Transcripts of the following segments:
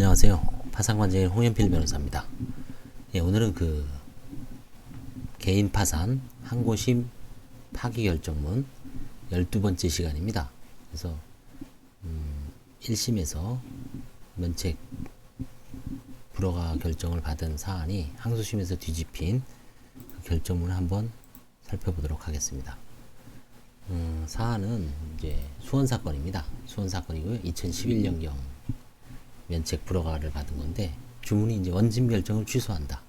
안녕하세요. 파산관제인 홍현필 변호사입니다. 예, 오늘은 그 개인 파산 항고심 파기 결정문 12번째 시간입니다. 그래서 음, 1심에서 면책 불허가 결정을 받은 사안이 항소심에서 뒤집힌 그 결정문을 한번 살펴보도록 하겠습니다. 음, 사안은 이제 수원 사건입니다. 수원 사건이고요. 2011년경 면책 불허가를 받은 건데 주문이 이제 원심 결정을 취소한다.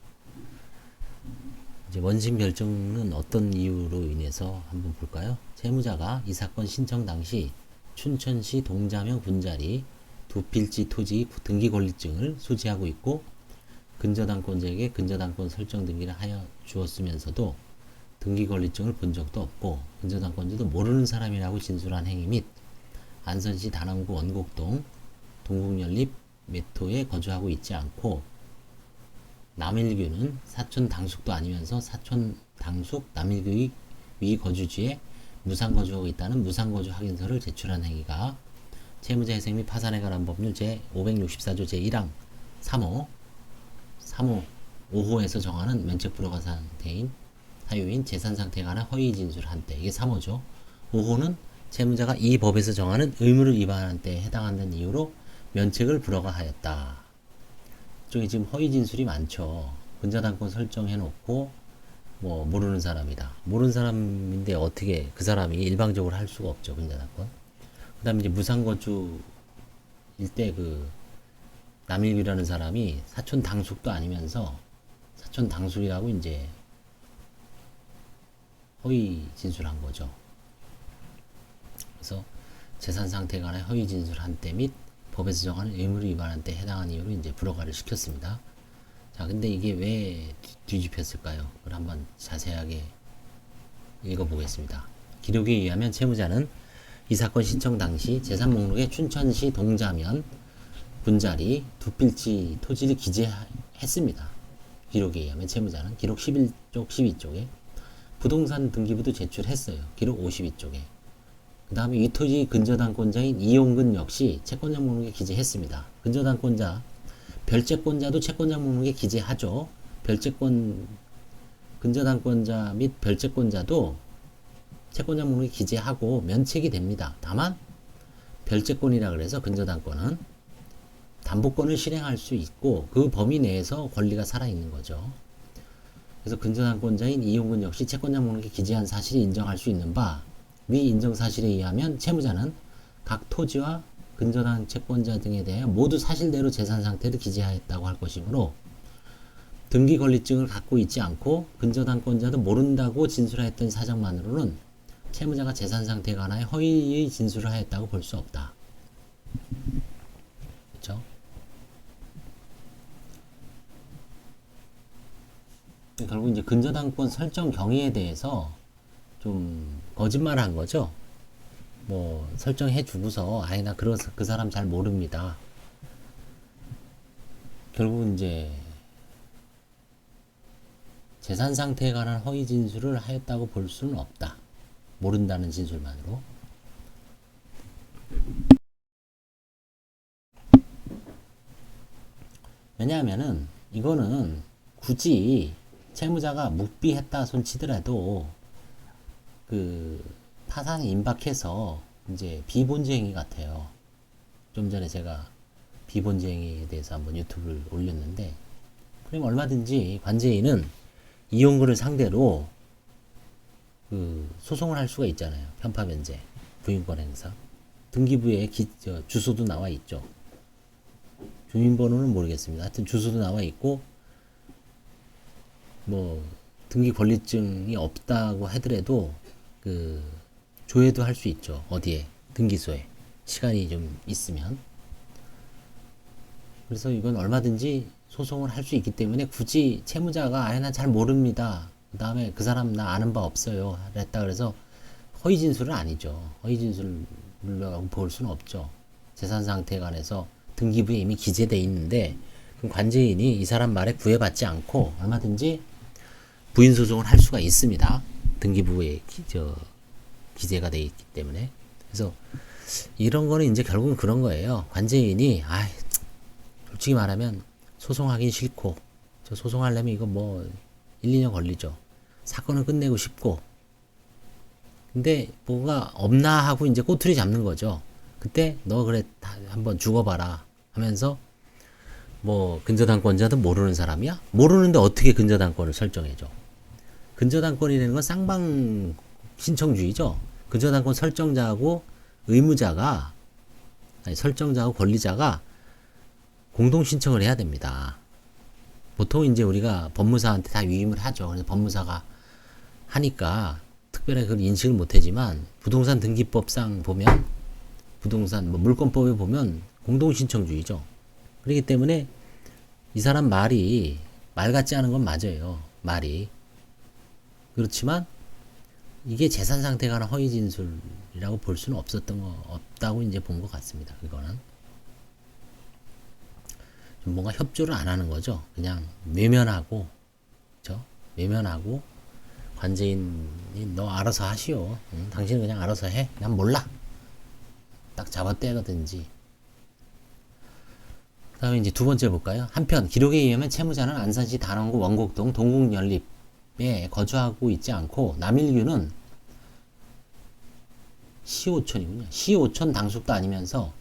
이제 원심 결정은 어떤 이유로 인해서 한번 볼까요? 채무자가 이 사건 신청 당시 춘천시 동자명 분자리 두 필지 토지 등기 권리증을 소지하고 있고 근저당권자에게 근저당권 설정 등기를 하여 주었으면서도 등기 권리증을 본 적도 없고 근저당권자도 모르는 사람이라고 진술한 행위 및 안선시 단원구 원곡동 동국연립 메토에 거주하고 있지 않고 남일규는 사촌 당숙도 아니면서 사촌 당숙 남일규의 위 거주지에 무상 거주하고 있다는 무상 거주 확인서를 제출한 행위가 채무자 회생 및 파산에 관한 법률 제 564조 제 1항 3호 3호 5호에서 정하는 면책 불허가 상태인 사유인 재산 상태에 관한 허위 진술 한 때 이게 3호죠. 5호는 채무자가 이 법에서 정하는 의무를 위반한 때에 해당한다는 이유로 면책을 불허가하였다. 쪽에 지금 허위 진술이 많죠. 근저당권 설정해 놓고 뭐 모르는 사람이다. 모르는 사람인데 어떻게 그 사람이 일방적으로 할 수가 없죠. 근저당권. 그다음에 이제 무상거주일 때그 남일규라는 사람이 사촌 당숙도 아니면서 사촌 당숙이라고 이제 허위 진술한 거죠. 그래서 재산 관한 허위 진술한 때및 법에서 정하는 의무를 위반한 때 해당한 이유로 이제 불허가를 시켰습니다. 자, 근데 이게 왜 뒤- 뒤집혔을까요? 그걸 한번 자세하게 읽어보겠습니다. 기록에 의하면 채무자는 이 사건 신청 당시 재산 목록에 춘천시 동자면 분자리 두 필지 토지를 기재했습니다. 기록에 의하면 채무자는 기록 11쪽 12쪽에 부동산 등기부도 제출했어요. 기록 52쪽에. 그 다음에 이 토지 근저당권자인 이용근 역시 채권자 목록에 기재했습니다. 근저당권자, 별채권자도 채권자 목록에 기재하죠. 별채권, 근저당권자 및 별채권자도 채권자 목록에 기재하고 면책이 됩니다. 다만 별채권이라 그래서 근저당권은 담보권을 실행할 수 있고 그 범위 내에서 권리가 살아있는 거죠. 그래서 근저당권자인 이용근 역시 채권자 목록에 기재한 사실이 인정할 수 있는 바, 위 인정 사실에 의하면 채무자는 각 토지와 근저당 채권자 등에 대해 모두 사실대로 재산 상태를 기재하였다고 할 것이므로 등기 권리증을 갖고 있지 않고 근저당권자도 모른다고 진술하였던 사정만으로는 채무자가 재산 상태에 관하여 허위의 진술을 하였다고 볼 수 없다. 그렇죠? 결국 이제 근저당권 설정 경위에 대해서 좀 거짓말을 한 거죠. 뭐 설정해 주고서 아예 나 그러 그 사람 잘 모릅니다. 결국 이제 재산 상태에 관한 허위 진술을 하였다고 볼 수는 없다. 모른다는 진술만으로. 왜냐하면은 이거는 굳이 채무자가 묵비했다 손치더라도 그 파산이 임박해서 이제 비본주행위 같아요. 좀 전에 제가 비본주행위에 대해서 한번 유튜브를 올렸는데 그럼 얼마든지 관제인은 이용근을 상대로 그 소송을 할 수가 있잖아요. 편파 면제, 부인권 행사, 등기부에 기, 저, 주소도 나와 있죠. 주민번호는 모르겠습니다. 하여튼 주소도 나와 있고 뭐 등기 권리증이 없다고 하더라도 그 조회도 할 수 있죠. 어디에 등기소에 시간이 좀 있으면 그래서 이건 얼마든지 소송을 할 수 있기 때문에 굳이 채무자가 아예 난잘 모릅니다. 그 다음에 그 사람 나 아는 바 없어요. 그랬다 그래서 허위 진술은 아니죠. 허위 진술이라고 볼 수는 없죠. 재산 상태에 관해서 등기부에 이미 기재돼 있는데 그럼 관제인이 이 사람 말에 구애받지 않고 얼마든지 부인 소송을 할 수가 있습니다. 등기부에 기, 저, 기재가 돼 있기 때문에 그래서 이런 거는 이제 결국은 그런 거예요. 관제인이 아 솔직히 말하면 소송하긴 싫고 저 소송하려면 이거 뭐 1, 2년 걸리죠. 사건을 끝내고 싶고 근데 뭐가 없나 하고 이제 꼬투리 잡는 거죠. 그때 너 그래 다 한번 죽어봐라 하면서 뭐 근저당권자든 모르는 사람이야? 모르는데 어떻게 근저당권을 설정해줘? 근저당권이라는 건 쌍방 신청주의죠. 근저당권 설정자하고 의무자가 아니, 설정자하고 권리자가 공동 신청을 해야 됩니다. 보통 이제 우리가 법무사한테 다 위임을 하죠. 그래서 법무사가 하니까 특별히 그걸 인식을 못하지만 부동산 등기법상 보면 부동산 뭐 물권법에 보면 공동 신청주의죠. 그렇기 때문에 이 사람 말이 말 같지 않은 건 맞아요. 말이 그렇지만 이게 재산 상태가 허위 진술이라고 볼 수는 없었던 거 없다고 이제 본 것 같습니다. 이거는 좀 뭔가 협조를 안 하는 거죠. 그냥 외면하고, 그죠? 외면하고 관제인이 너 알아서 하시오. 응? 당신은 그냥 알아서 해. 난 몰라. 딱 잡아떼거든지. 그 다음에 이제 두 번째 볼까요? 한편 기록에 의하면 채무자는 안산시 단원구 원곡동 동국연립 에 거주하고 있지 않고 남일규는 시오촌이군요. 시오촌 당숙도 아니면서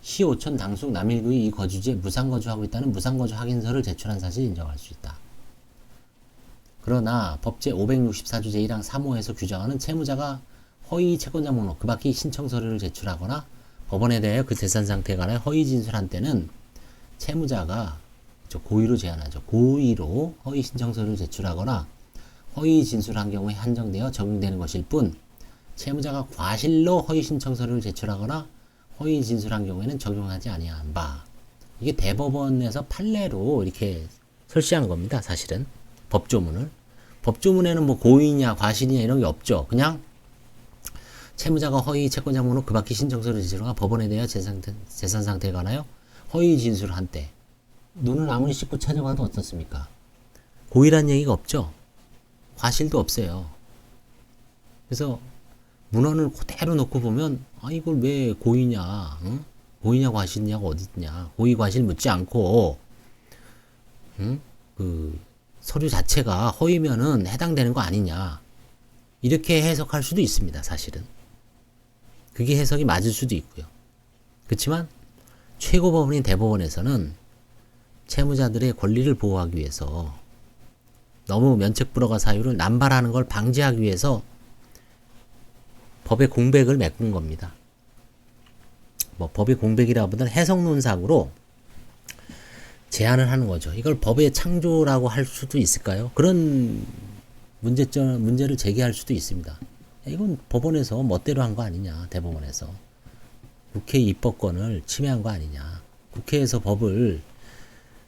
시오촌 당숙 남일구의 이 거주지에 무상거주하고 있다는 무상거주 확인서를 제출한 사실 인정할 수 있다. 그러나 법제 564조 제1항 3호에서 규정하는 채무자가 허위 채권자 목록 그 밖의 신청 서류를 제출하거나 법원에 대하여 그 재산 상태에 관해 허위 진술한 때는 채무자가 저 고의로 제한하죠. 고의로 허위 신청 서류를 제출하거나 허위 진술한 경우에 한정되어 적용되는 것일 뿐 채무자가 과실로 허위 신청 서류를 제출하거나 허위 진술한 경우에는 적용하지 아니한 바. 이게 대법원에서 판례로 이렇게 설치한 겁니다. 사실은 법조문을 법조문에는 뭐 고의냐 과실이냐 이런 게 없죠. 그냥 채무자가 허위 채권자 목록 그 밖의 신청서를 제출하가 법원에 대하여 재산, 재산 상태에 관하여 허위 진술을 한 때 눈을 아무리 씻고 찾아봐도 어떻습니까? 고의란 얘기가 없죠. 과실도 없어요. 그래서 문헌을 그대로 놓고 보면 아 이걸 왜 고의냐 응? 고의냐 과실이냐가 어디 있냐 고의 과실 묻지 않고 응? 그 서류 자체가 허위면은 해당되는 거 아니냐 이렇게 해석할 수도 있습니다 사실은 그게 해석이 맞을 수도 있고요 그렇지만 최고법원인 대법원에서는 채무자들의 권리를 보호하기 위해서 너무 면책 불허가 사유를 남발하는 걸 방지하기 위해서 법의 공백을 메꾼 겁니다. 뭐 법의 공백이라보다는 해석론상으로 제안을 하는 거죠. 이걸 법의 창조라고 할 수도 있을까요? 그런 문제점 문제를 제기할 수도 있습니다. 이건 법원에서 멋대로 한 거 아니냐 대법원에서 국회 입법권을 침해한 거 아니냐 국회에서 법을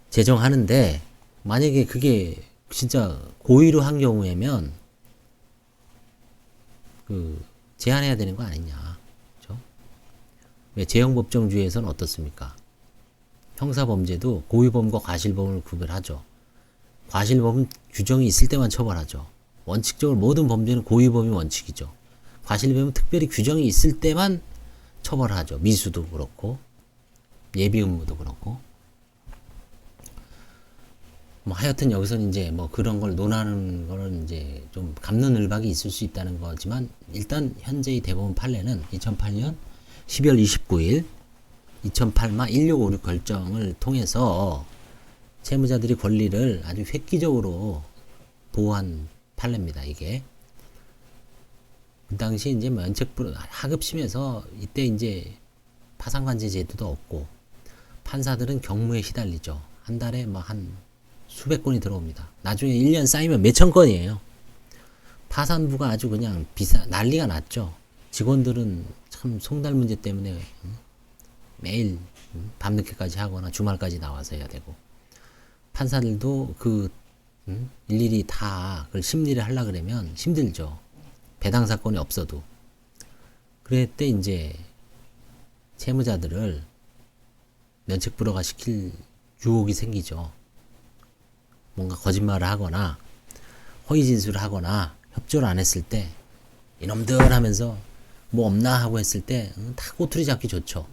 제정하는데 만약에 그게 진짜 고의로 한 경우에면 그 제한해야 되는 거 아니냐. 그죠? 왜 재형 법정주의에서는 어떻습니까? 형사 범죄도 고의범과 과실범을 구별하죠. 과실범은 규정이 있을 때만 처벌하죠. 원칙적으로 모든 범죄는 고의범이 원칙이죠. 과실범은 특별히 규정이 있을 때만 처벌하죠. 미수도 그렇고 예비 의무도 그렇고 뭐 하여튼 여기서는 이제 뭐 그런 걸 논하는 거는 이제 좀 감론을박이 있을 수 있다는 거지만 일단 현재의 대법원 판례는 2008년 12월 29일 2008마 1656 결정을 통해서 채무자들의 권리를 아주 획기적으로 보호한 판례입니다. 이게 그 당시 이제 면책부 하급심에서 이때 이제 파상관제 제도도 없고 판사들은 경무에 시달리죠. 한 달에 뭐한 수백 건이 들어옵니다. 나중에 1년 쌓이면 몇천 건이에요. 파산부가 아주 그냥 비싸, 난리가 났죠. 직원들은 참 송달 문제 때문에 매일 밤늦게까지 하거나 주말까지 나와서 해야 되고 판사들도 그 일일이 다 그걸 심리를 하려 그러면 힘들죠. 배당 사건이 없어도 그럴 때 이제 채무자들을 면책 불허가 시킬 유혹이 생기죠. 뭔가 거짓말을 하거나 허위 진술을 하거나 협조를 안 했을 때 이놈들 하면서 뭐 없나 하고 했을 때 다 꼬투리 잡기 좋죠.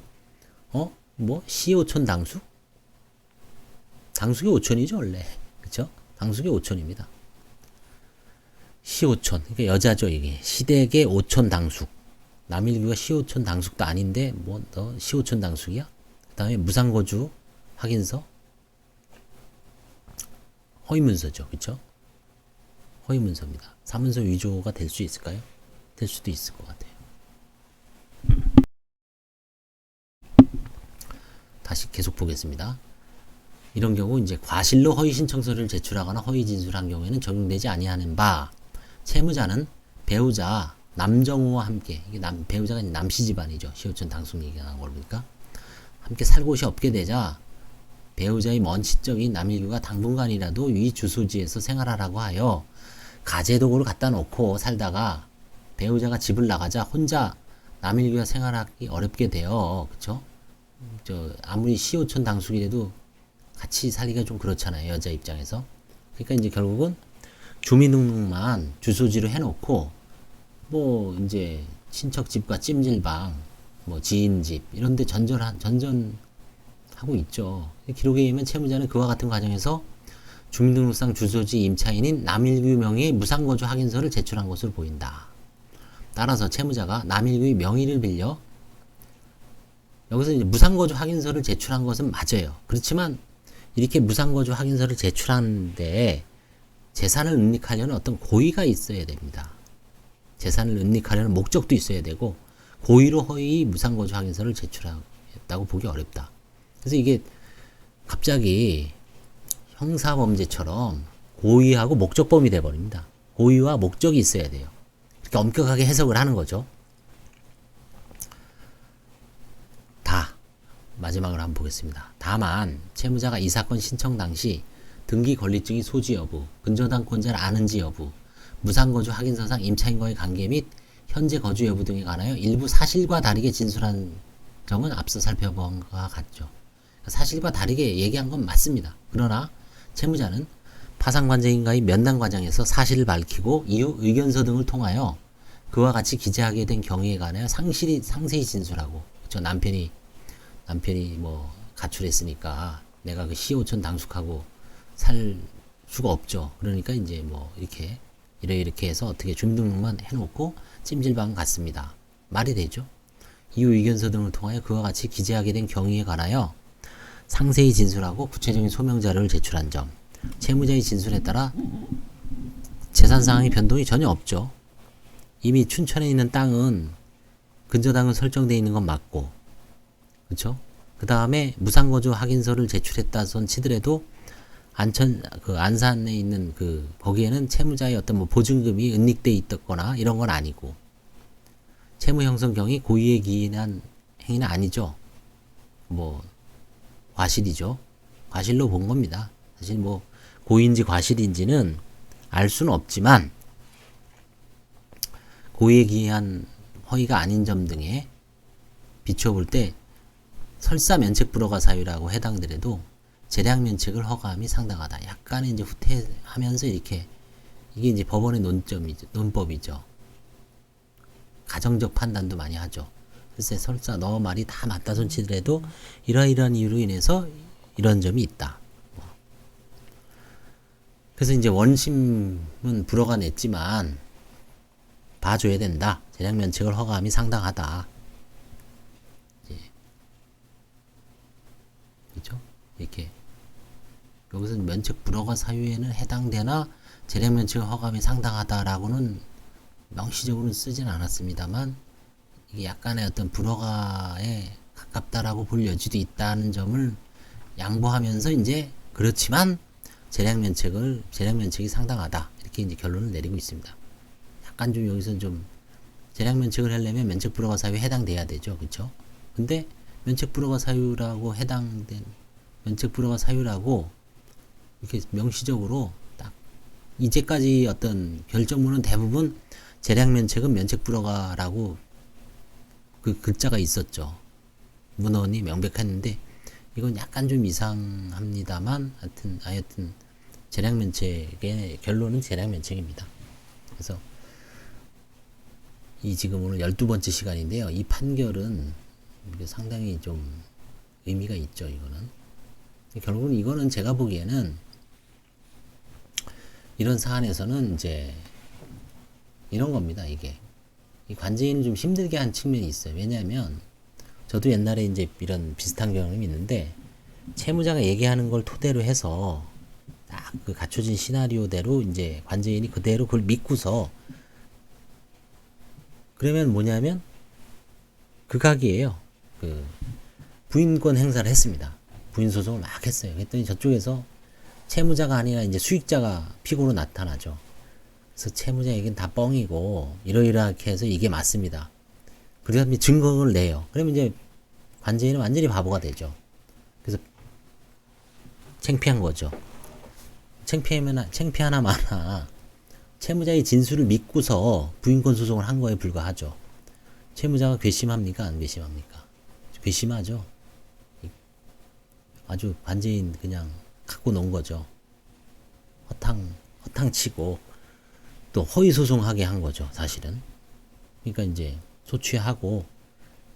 어? 뭐 시오촌 당수? 당숙이 5촌이죠 원래 그쵸? 당숙이 5촌입니다 시오촌 그러니까 여자죠 이게 시댁의 오촌 당숙 남일규가 시오촌 당숙도 아닌데 뭐너 시오촌 당숙이야? 그 다음에 무상거주 확인서 허위문서죠 그쵸? 허위문서입니다 사문서 위조가 될 수 있을까요? 될 수도 있을 것 같아요 다시 계속 보겠습니다. 이런 경우 이제 과실로 허위 신청서를 제출하거나 허위 진술한 경우에는 적용되지 아니하는 바 채무자는 배우자 남정우와 함께 이게 남 배우자가 남씨 집안이죠. 시오촌 당숙 얘기가 나온 걸 보니까 함께 살 곳이 없게 되자 배우자의 먼 시적인 남일규가 당분간이라도 위 주소지에서 생활하라고 하여 가재도구를 갖다 놓고 살다가 배우자가 집을 나가자 혼자 남일규가 생활하기 어렵게 돼요. 그쵸? 저 아무리 시오촌 당숙이라도 같이 살기가 좀 그렇잖아요 여자 입장에서 그러니까 이제 결국은 주민등록만 주소지로 해놓고 뭐 이제 친척 집과 찜질방 뭐 지인 집 이런데 전전한 전전 하고 있죠 기록에 의하면 채무자는 그와 같은 과정에서 주민등록상 주소지 임차인인 남일규 명의 무상거주 확인서를 제출한 것으로 보인다 따라서 채무자가 남일규의 명의를 빌려 여기서 이제 무상거주 확인서를 제출한 것은 맞아요. 그렇지만 이렇게 무상거주 확인서를 제출하는데 재산을 은닉하려는 어떤 고의가 있어야 됩니다. 재산을 은닉하려는 목적도 있어야 되고 고의로 허위 무상거주 확인서를 제출했다고 보기 어렵다. 그래서 이게 갑자기 형사범죄처럼 고의하고 목적범이 돼버립니다. 고의와 목적이 있어야 돼요. 이렇게 엄격하게 해석을 하는 거죠. 다 마지막으로 한번 보겠습니다. 다만 채무자가 이 사건 신청 당시 등기 권리증이 소지 여부, 근저당권자를 아는지 여부, 무상거주 확인서상 임차인과의 관계 및 현재 거주 여부 등에 관하여 일부 사실과 다르게 진술한 점은 앞서 살펴본 것과 같죠. 사실과 다르게 얘기한 건 맞습니다. 그러나 채무자는 파상관제인과의 면담 과정에서 사실을 밝히고 이후 의견서 등을 통하여 그와 같이 기재하게 된 경위에 관하여 상실이 상세히 진술하고 저 남편이 남편이 뭐 가출했으니까 내가 그 시오촌 당숙하고 살 수가 없죠. 그러니까 이제 뭐 이렇게 이래 이렇게 해서 어떻게 주민등록만 해놓고 찜질방 갔습니다. 말이 되죠. 이후 의견서 등을 통하여 그와 같이 기재하게 된 경위에 관하여 상세히 진술하고 구체적인 소명 자료를 제출한 점, 채무자의 진술에 따라 재산 상황의 변동이 전혀 없죠. 이미 춘천에 있는 땅은 근저당은 설정되어 있는 건 맞고, 그렇죠? 그 다음에 무상거주 확인서를 제출했다 손 치더라도 안천 그 안산에 있는 그 거기에는 채무자의 어떤 뭐 보증금이 은닉돼 있었거나 이런 건 아니고 채무 형성 경위 고의에 기인한 행위는 아니죠. 뭐 과실이죠. 과실로 본 겁니다. 사실 뭐 고의인지 과실인지는 알 수는 없지만 고의에 기한 허위가 아닌 점 등에 비춰볼 때 설사 면책 불허가 사유라고 해당되래도 재량 면책을 허가함이 상당하다. 약간의 이제 후퇴하면서 이렇게 이게 이제 법원의 논점이죠. 논법이죠. 가정적 판단도 많이 하죠. 글쎄 설사 너 말이 다 맞다 손치더라도 이러이러한 이유로 인해서 이런 점이 있다. 뭐. 그래서 이제 원심은 불허가 냈지만 봐줘야 된다. 재량 면책을 허가함이 상당하다. 그죠? 이렇게 여기서 면책 불허가 사유에는 해당되나 재량 면책 허감이 상당하다라고는 명시적으로는 쓰진 않았습니다만 이게 약간의 어떤 불허가에 가깝다라고 볼 여지도 있다는 점을 양보하면서 이제 그렇지만 재량 면책을 재량 면책이 상당하다 이렇게 이제 결론을 내리고 있습니다. 약간 좀 여기서 좀 재량 면책을 하려면 면책 불허가 사유에 해당돼야 되죠, 그렇죠? 근데 면책 불허가 사유라고 해당된 면책 불허가 사유라고 이렇게 명시적으로 딱 이제까지 어떤 결정문은 대부분 재량 면책은 면책 불허가라고 그 글자가 있었죠. 문헌이 명백했는데 이건 약간 좀 이상합니다만 하여튼 하여튼 재량 면책의 결론은 재량 면책입니다. 그래서 이 지금 오늘 12번째 시간인데요. 이 판결은 상당히 좀 의미가 있죠, 이거는. 결국은 이거는 제가 보기에는 이런 사안에서는 이제 이런 겁니다. 이게 이 관제인을 좀 힘들게 한 측면이 있어요. 왜냐하면 저도 옛날에 이제 이런 비슷한 경험이 있는데 채무자가 얘기하는 걸 토대로 해서 딱 그 갖춰진 시나리오대로 이제 관제인이 그대로 그걸 믿고서 그러면 뭐냐면 극악이에요. 그 부인권 행사를 했습니다. 부인 소송을 막 했어요. 그랬더니 저쪽에서 채무자가 아니라 이제 수익자가 피고로 나타나죠. 그래서 채무자 얘기는 다 뻥이고 이러이러하게 해서 이게 맞습니다. 그다음에 증거를 내요. 그러면 이제 관제인은 완전히 바보가 되죠. 그래서 창피한 거죠. 창피하면 창피하나 마나 채무자의 진술을 믿고서 부인권 소송을 한 거에 불과하죠. 채무자가 괘씸합니까? 안 괘씸합니까? 괘씸하죠. 아주 관제인 그냥 갖고 놓은 거죠. 허탕 허탕 치고 또 허위 소송하게 한 거죠. 사실은. 그러니까 이제 소취하고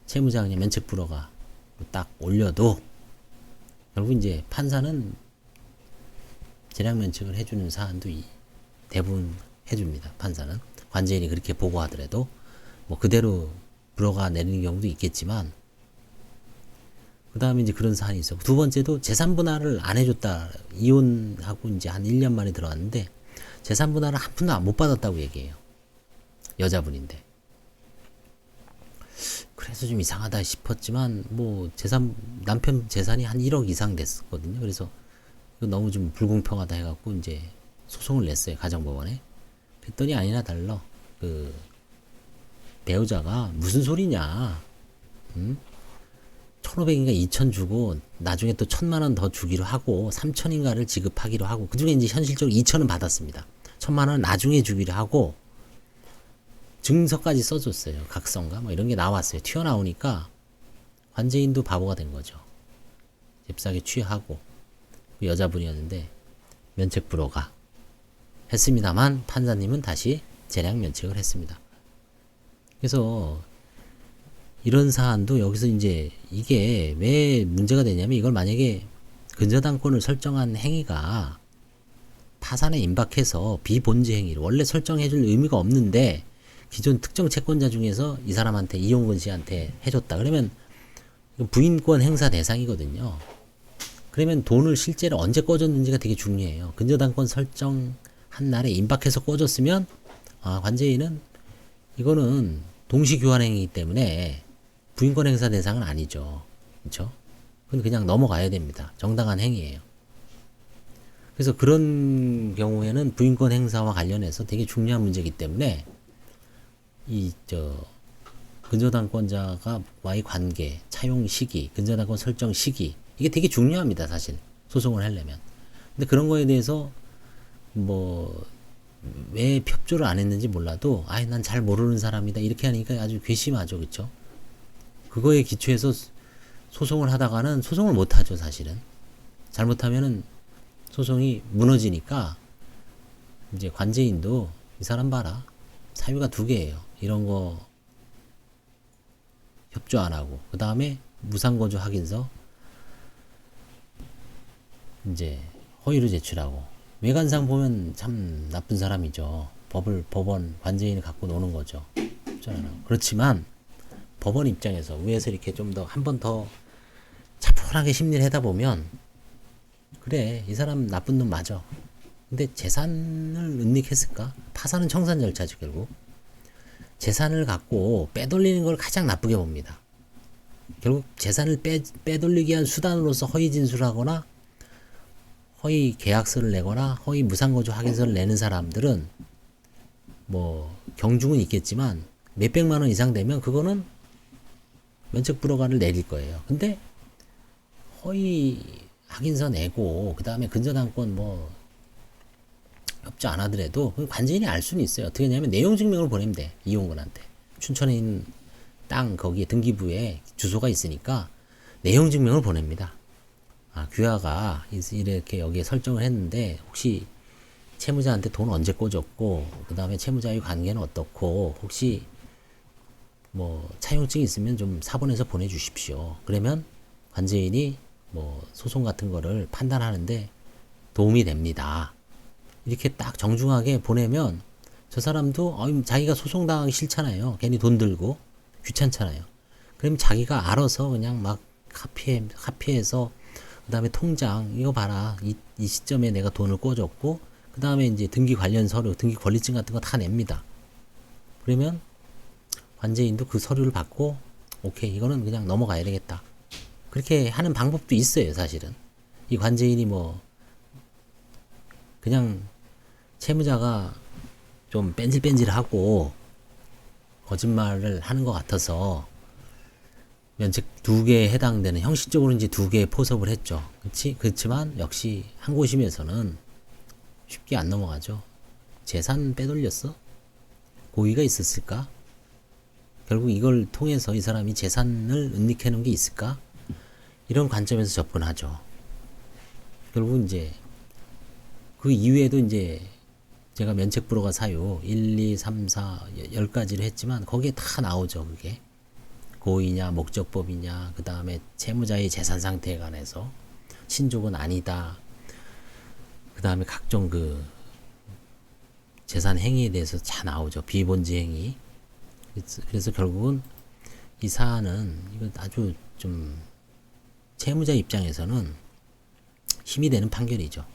채무자 그냥 면책 불허가 딱 올려도 결국 이제 판사는 재량 면책을 해주는 사안도 이- 대부분 해줍니다. 판사는 관제인이 그렇게 보고하더라도 뭐 그대로 불허가 내리는 경우도 있겠지만 그 다음에 이제 그런 사안이 있어. 두 번째도 재산 분할을 안 해줬다. 이혼하고 이제 한 1년 만에 들어왔는데 재산 분할을 한 푼도 못 받았다고 얘기해요. 여자분인데. 그래서 좀 이상하다 싶었지만 뭐 재산 남편 재산이 한 1억 이상 됐었거든요. 그래서 너무 좀 불공평하다 해갖고 이제 소송을 냈어요 가정법원에. 그랬더니 아니나 달라 그 배우자가 무슨 소리냐, 응? 1,500인가 2,000 주고 나중에 또 1,000만 원 더 주기로 하고 3,000인가를 지급하기로 하고 그중에 이제 현실적으로 2,000은 받았습니다. 1,000만 원 나중에 주기로 하고 증서까지 써줬어요. 각성가 뭐 이런 게 나왔어요. 튀어나오니까 관제인도 바보가 된 거죠. 잽싸게 취하고 그 여자분이었는데 면책 불허가 했습니다만 판사님은 다시 재량 면책을 했습니다. 그래서 이런 사안도 여기서 이제 이게 왜 문제가 되냐면 이걸 만약에 근저당권을 설정한 행위가 파산에 임박해서 비본지 행위를 원래 설정해줄 의미가 없는데 기존 특정 채권자 중에서 이 사람한테 이용근 씨한테 해줬다 그러면 부인권 행사 대상이거든요. 그러면 돈을 실제로 언제 꺼줬는지가 되게 중요해요. 근저당권 설정한 날에 임박해서 꺼줬으면 아 관제인은 이거는 동시 교환행위이기 때문에 부인권 행사 대상은 아니죠. 그렇죠? 그건 그냥 넘어가야 됩니다. 정당한 행위예요. 그래서 그런 경우에는 부인권 행사와 관련해서 되게 중요한 문제이기 때문에 이 저 근저당권자가 와의 관계, 차용 시기, 근저당권 설정 시기 이게 되게 중요합니다, 사실. 소송을 하려면. 근데 그런 거에 대해서 뭐 왜 협조를 안 했는지 몰라도 아이 난잘 모르는 사람이다 이렇게 하니까 아주 괘씸하죠 그쵸 그거에 기초해서 소송을 하다가는 소송을 못 하죠 사실은. 잘못하면은 소송이 무너지니까 이제 관제인도 이 사람 봐라. 사유가 두 개예요. 이런 거 협조 안 하고. 그 다음에 무상거주 확인서 이제 허위로 제출하고. 외관상 보면 참 나쁜 사람이죠. 법을 법원 관제인이 갖고 노는 거죠. 그렇지만 법원 입장에서 위에서 이렇게 좀 더 한 번 더 차분하게 심리를 하다 보면 그래 이 사람 나쁜 놈 맞아. 근데 재산을 은닉했을까? 파산은 청산 절차죠 결국. 재산을 갖고 빼돌리는 걸 가장 나쁘게 봅니다. 결국 재산을 빼, 빼돌리기 위한 수단으로서 허위 진술하거나 허위 계약서를 내거나 허위 무상거주 확인서를 내는 사람들은 뭐 경중은 있겠지만 몇백만 원 이상 되면 그거는 면책 불허가를 내릴 거예요. 근데 허위 확인서 내고 그 다음에 근저당권 뭐 협조 안 하더라도 그 관제인이 알 수는 있어요. 어떻게 하냐면 내용 증명을 보내면 돼 이용근한테 춘천에 있는 땅 거기에 등기부에 주소가 있으니까 내용 증명을 보냅니다. 아, 규하가 이렇게 여기에 설정을 했는데 혹시 채무자한테 돈 언제 꽂았고 그 다음에 채무자의 관계는 어떻고 혹시 뭐 차용증 있으면 좀 사본해서 보내주십시오. 그러면 관제인이 뭐 소송 같은 거를 판단하는데 도움이 됩니다. 이렇게 딱 정중하게 보내면 저 사람도 어, 자기가 소송 당하기 싫잖아요. 괜히 돈 들고 귀찮잖아요. 그럼 자기가 알아서 그냥 막 카피해 카피해서 그다음에 통장 이거 봐라 이, 이 시점에 내가 돈을 꿔줬고 그다음에 이제 등기 관련 서류 등기 권리증 같은 거 다 냅니다. 그러면 관제인도 그 서류를 받고 오케이 이거는 그냥 넘어가야 되겠다. 그렇게 하는 방법도 있어요 사실은 이 관제인이 뭐 그냥 채무자가 좀 뺀질뺀질하고 거짓말을 하는 것 같아서 면책 두 개에 해당되는 형식적으로 이제 두 개에 포섭을 했죠. 그렇지? 그렇지만 역시 한 곳이면서는 쉽게 안 넘어가죠. 재산 빼돌렸어? 고의가 있었을까? 결국 이걸 통해서 이 사람이 재산을 은닉해 놓은 게 있을까? 이런 관점에서 접근하죠. 결국 이제 그 이후에도 이제 제가 면책 불허가 사유 1, 2, 3, 4, 10가지를 했지만 거기에 다 나오죠, 그게. 고의냐, 목적법이냐, 그 다음에 채무자의 재산 상태에 관해서 신족은 아니다. 그 다음에 각종 그 재산 행위에 대해서 다 나오죠. 비본지 행위. 그래서, 결국은 이 사안은 이거 아주 좀 채무자 입장에서는 힘이 되는 판결이죠.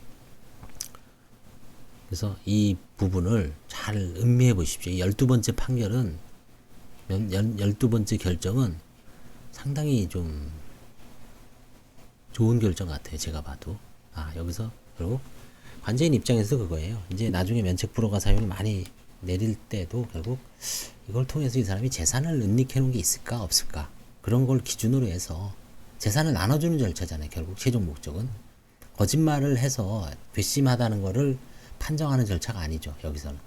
그래서 이 부분을 잘 음미해 보십시오. 이 12번째 판결은, 연- 연- 12번째 결정은 상당히 좀 좋은 결정 같아요. 제가 봐도. 아, 여기서 결국 관제인 입장에서 그거예요. 이제 나중에 면책 불허가 사유를 많이 내릴 때도 결국 이걸 통해서 이 사람이 재산을 은닉해 놓은 게 있을까 없을까 그런 걸 기준으로 해서 재산을 나눠주는 절차잖아요. 결국 최종 목적은 거짓말을 해서 괘씸하다는 거를 판정하는 절차가 아니죠. 여기서는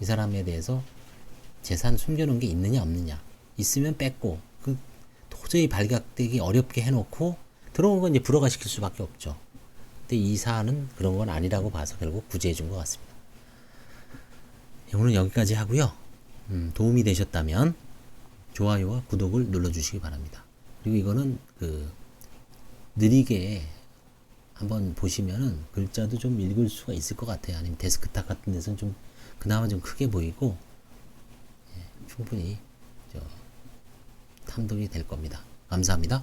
이 사람에 대해서 재산 숨겨놓은 게 있느냐 없느냐 있으면 뺐고 그 도저히 발각되기 어렵게 해놓고 들어온 건 이제 불허가 시킬 수밖에 없죠. 근데 이 사안은 그런 건 아니라고 봐서 결국 구제해 준 것 같습니다. 예, 오늘 여기까지 하고요. 음, 도움이 되셨다면 좋아요와 구독을 눌러주시기 바랍니다. 그리고 이거는 그 느리게 한번 보시면은 글자도 좀 읽을 수가 있을 것 같아요. 아니면 데스크탑 같은 데서는 좀 그나마 좀 크게 보이고 예, 충분히 저 탐독이 될 겁니다. 감사합니다.